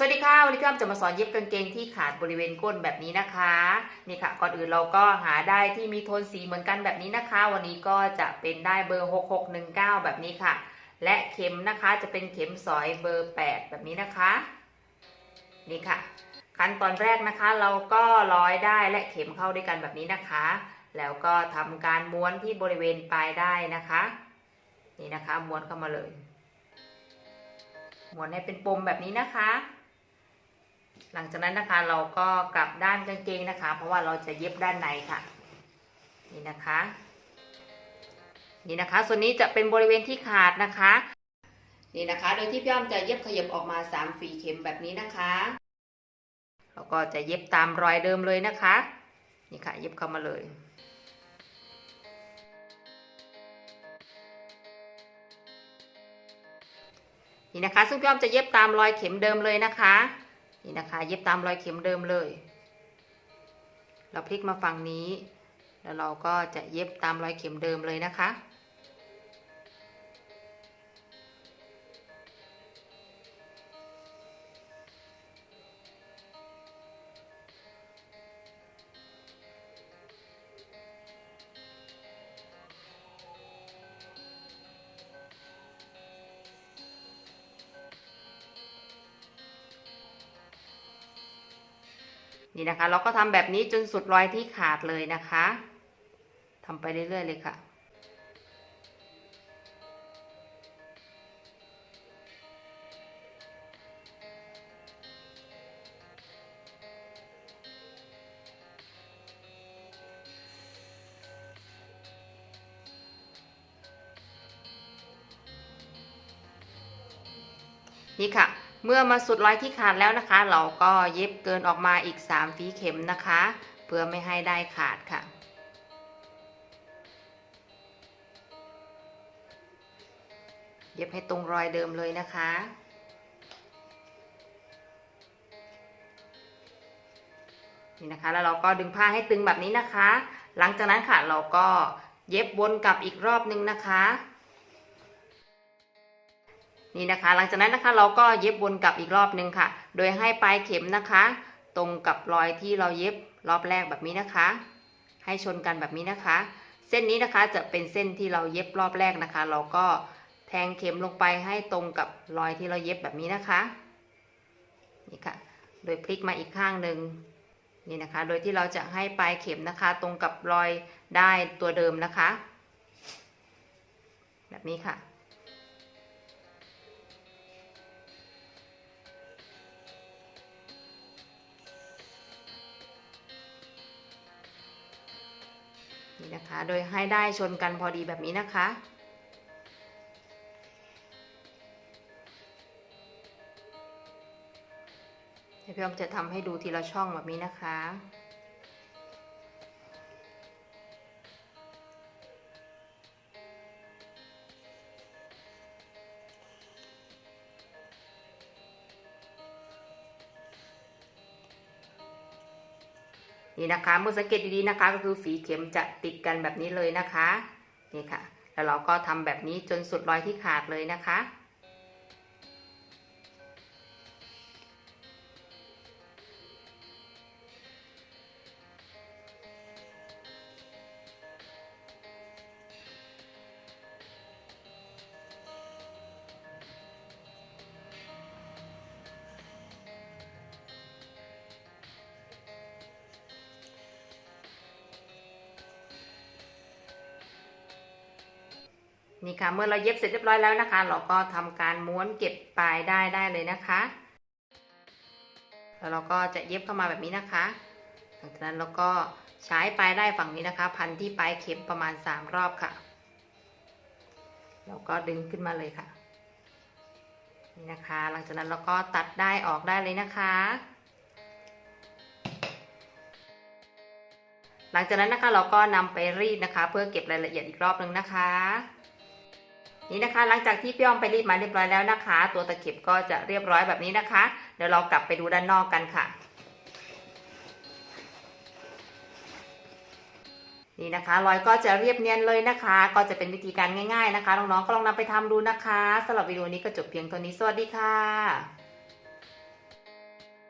สวัสดีค่ะ วันนี้พี่อ้อมจะมาสอนเย็บกางเกงที่ขาดบริเวณก้นแบบนี้นะคะนี่ค่ะ ก่อนอื่นเราก็หาได้ที่มีโทนสีเหมือนกันแบบนี้นะคะ วันนี้ก็จะเป็นได้เบอร์ 6619 แบบนี้ค่ะ และเข็มนะคะจะเป็นเข็มสอยเบอร์ 8 แบบนี้นะคะ นี่ค่ะ ขั้นตอนแรกนะคะ เราก็ร้อยได้และเข็มเข้าด้วยกันแบบนี้นะคะ แล้วก็ทำการม้วนที่บริเวณปลายได้นะคะ นี่นะคะม้วนเข้ามาเลยม้วนให้เป็นปมแบบนี้นะคะ หลังจากนั้นนะคะเราก็กลับด้านกางเกงนะคะ เพราะว่าเราจะเย็บด้านในค่ะ นี่นะคะ นี่นะคะ ส่วนนี้จะเป็นบริเวณที่ขาดนะคะ นี่นะคะ โดยที่พี่อ้อมจะเย็บขยับออกมา3ฝีเข็มแบบนี้นะคะแล้วก็จะเย็บตามรอยเดิมเลยนะคะ นี่ค่ะ เย็บเข้ามาเลยนี่นะคะ ซึ่งพี่อ้อมจะเย็บตามรอยเข็มเดิมเลยนะคะ นี่นะคะเย็บตามรอยเข็มเดิมเลย เราพลิกมาฝั่งนี้ แล้วเราก็จะเย็บตามรอยเข็มเดิมเลยนะคะ นี่นะคะ เราก็ทำแบบนี้จนสุดรอยที่ขาดเลยนะคะทำไปเรื่อยๆเลยค่ะนี่ค่ะ เมื่อมาสุดรอยที่ขาดแล้วนะคะ เราก็เย็บเกินออกมาอีก 3 ฝีเข็มนะคะ เพื่อไม่ให้ได้ขาดค่ะ เย็บให้ตรงรอยเดิมเลยนะคะนี่นะคะแล้วเราก็ดึงผ้าให้ตึงแบบนี้นะคะ หลังจากนั้นค่ะเราก็เย็บวนกลับอีกรอบนึงนะคะ นี่นะคะ หลังจากนั้นนะคะเราก็เย็บวนกลับอีกรอบนึงค่ะ โดยให้ปลายเข็มนะคะ ตรงกับรอยที่เราเย็บรอบแรกแบบนี้นะคะ ให้ชนกันแบบนี้นะคะ เส้นนี้นะคะจะเป็นเส้นที่เราเย็บรอบแรกนะคะ เราก็แทงเข็มลงไปให้ตรงกับรอยที่เราเย็บแบบนี้นะคะนี่ค่ะ โดยพลิกมาอีกข้างหนึ่งนี่นะคะ โดยที่เราจะให้ปลายเข็มนะคะ ตรงกับรอยได้ตัวเดิมนะคะ แบบนี้ค่ะ นะคะ โดยให้ได้ชนกันพอดีแบบนี้นะคะ เดี๋ยวพี่อ้อมจะทำให้ดูทีละช่องแบบนี้นะคะ นี่นะคะเมื่อสังเกตดีๆนะคะ ก็คือฝีเข็มจะติดกันแบบนี้เลยนะคะ นี่ค่ะ แล้วเราก็ทำแบบนี้จนสุดรอยที่ขาดเลยนะคะ นี่ค่ะเมื่อเราเย็บเสร็จเรียบร้อยแล้วนะคะ เราก็ทำการม้วนเก็บปลายได้ได้เลยนะคะ แล้วเราก็จะเย็บเข้ามาแบบนี้นะคะหลังจากนั้นเราก็ใช้ปลายได้ฝั่งนี้นะคะ พันที่ปลายเข็มประมาณ 3 รอบค่ะ เราก็ดึงขึ้นมาเลยค่ะนี่นะคะ หลังจากนั้นเราก็ตัดได้ออกได้เลยนะคะ หลังจากนั้นนะคะเราก็นำไปรีดนะคะ เพื่อเก็บรายละเอียดอีกรอบหนึ่งนะคะ นี่นะคะ หลังจากที่พี่อ้อมไปรีดมาเรียบร้อยแล้วนะคะ ตัวตะเข็บก็จะเรียบร้อยแบบนี้นะคะ เดี๋ยวเรากลับไปดูด้านนอกกันค่ะ นี่นะคะรอยก็จะเรียบเนียนเลยนะคะ ก็จะเป็นวิธีการง่าย ๆนะคะน้องๆก็ลองนำไปทำดูนะคะสำหรับวิดีโอนี้ก็จบเพียงเท่านี้สวัสดีค่ะ